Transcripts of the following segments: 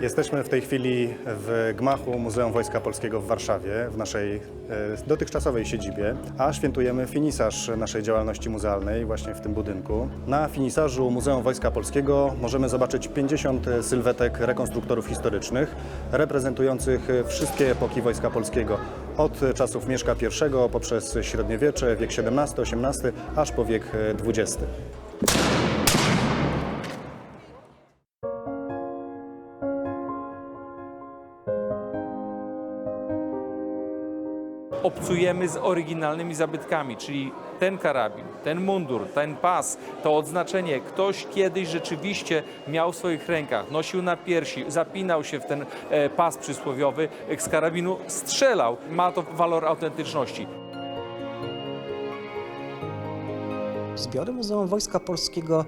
Jesteśmy w tej chwili w gmachu Muzeum Wojska Polskiego w Warszawie, w naszej e, dotychczasowej siedzibie, a świętujemy finisaż naszej działalności muzealnej właśnie w tym budynku. Na finisażu Muzeum Wojska Polskiego możemy zobaczyć 50 sylwetek rekonstruktorów historycznych reprezentujących wszystkie epoki Wojska Polskiego. Od czasów Mieszka I poprzez średniowiecze, wiek XVII, XVIII, aż po wiek XX. Obcujemy z oryginalnymi zabytkami, czyli ten karabin, ten mundur, ten pas, to odznaczenie. Ktoś kiedyś rzeczywiście miał w swoich rękach, nosił na piersi, zapinał się w ten e, pas przysłowiowy, z karabinu strzelał. Ma to walor autentyczności. Zbiory Muzeum Wojska Polskiego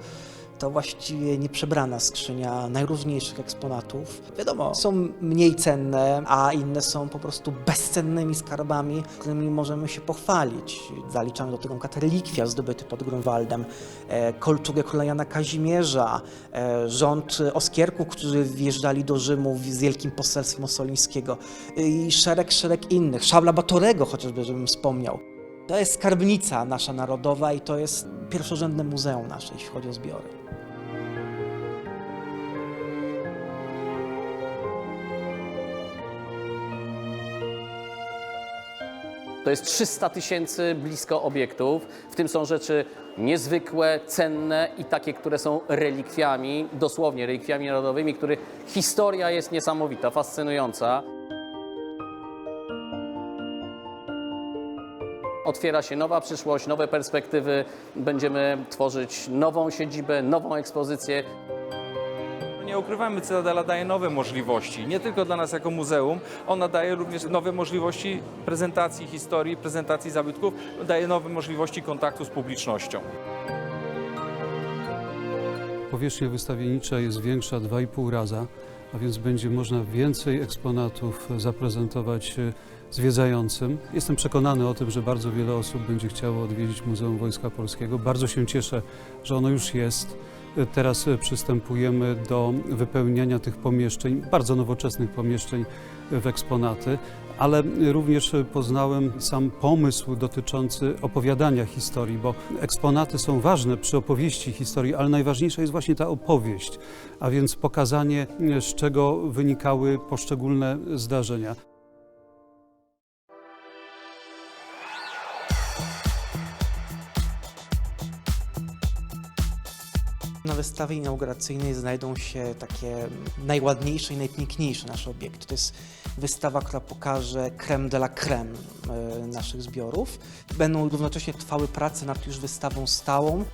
to właściwie nieprzebrana skrzynia najróżniejszych eksponatów. Wiadomo, są mniej cenne, a inne są po prostu bezcennymi skarbami, którymi możemy się pochwalić. Zaliczamy do tego np. zdobyty pod Grunwaldem, e, kolczugę króla Jana Kazimierza, e, rząd Oskierków, którzy wjeżdżali do Rzymu z wielkim poselstwem Ossolińskiego i szereg, szereg innych. Szabla Batorego chociażby, żebym wspomniał. To jest skarbnica nasza narodowa i to jest pierwszorzędne muzeum nasze, jeśli chodzi o zbiory. To jest 300 tysięcy blisko obiektów. W tym są rzeczy niezwykłe, cenne i takie, które są relikwiami, dosłownie relikwiami narodowymi, których historia jest niesamowita, fascynująca. Otwiera się nowa przyszłość, nowe perspektywy. Będziemy tworzyć nową siedzibę, nową ekspozycję. Nie ukrywamy, Cytadela daje nowe możliwości, nie tylko dla nas jako muzeum, ona daje również nowe możliwości prezentacji historii, prezentacji zabytków, daje nowe możliwości kontaktu z publicznością. Powierzchnia wystawiennicza jest większa 2,5 raza, a więc będzie można więcej eksponatów zaprezentować e, zwiedzającym. Jestem przekonany o tym, że bardzo wiele osób będzie chciało odwiedzić Muzeum Wojska Polskiego. Bardzo się cieszę, że ono już jest. Teraz przystępujemy do wypełniania tych pomieszczeń, bardzo nowoczesnych pomieszczeń w eksponaty, ale również poznałem sam pomysł dotyczący opowiadania historii, bo eksponaty są ważne przy opowieści historii, ale najważniejsza jest właśnie ta opowieść, a więc pokazanie, z czego wynikały poszczególne zdarzenia. Na wystawie inauguracyjnej znajdą się takie najładniejsze i najpiękniejsze nasze obiekty. To jest wystawa, która pokaże creme de la creme e, naszych zbiorów. Będą równocześnie trwały prace nad już wystawą stałą.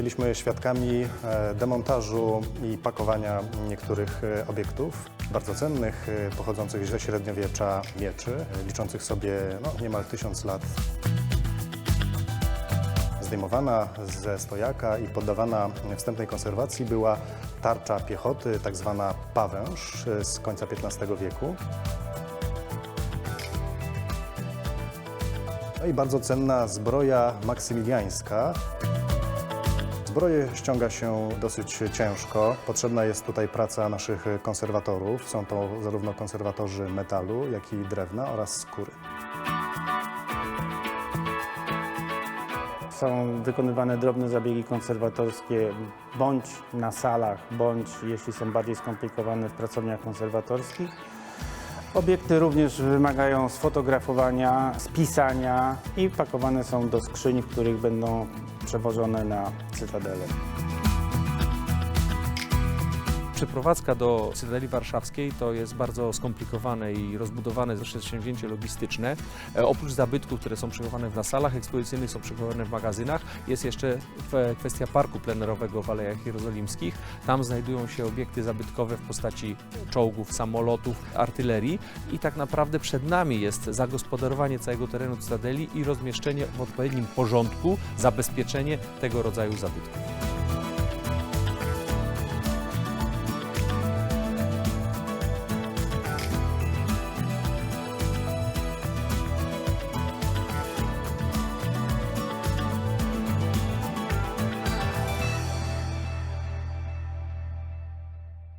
Byliśmy świadkami e, demontażu i pakowania niektórych e, obiektów bardzo cennych, e, pochodzących ze średniowiecza mieczy, liczących sobie no, niemal tysiąc lat. Zdejmowana ze stojaka i poddawana wstępnej konserwacji była tarcza piechoty, tak zwana pawęż z końca XV wieku. No i bardzo cenna zbroja maksymiliańska. Zbroję ściąga się dosyć ciężko. Potrzebna jest tutaj praca naszych konserwatorów. Są to zarówno konserwatorzy metalu, jak i drewna oraz skóry. Są wykonywane drobne zabiegi konserwatorskie bądź na salach, bądź jeśli są bardziej skomplikowane w pracowniach konserwatorskich. Obiekty również wymagają sfotografowania, spisania i pakowane są do skrzyni, w których będą przewożone na cytadelę. Przeprowadzka do Cytadeli Warszawskiej to jest bardzo skomplikowane i rozbudowane przedsięwzięcie logistyczne. E, Oprócz zabytków, które są przechowywane w salach ekspozycyjnych, są przechowywane w magazynach, jest jeszcze kwestia parku plenerowego w Alejach Jerozolimskich. Tam znajdują się obiekty zabytkowe w postaci czołgów, samolotów, artylerii i tak naprawdę przed nami jest zagospodarowanie całego terenu Cytadeli i rozmieszczenie w odpowiednim porządku, zabezpieczenie tego rodzaju zabytków.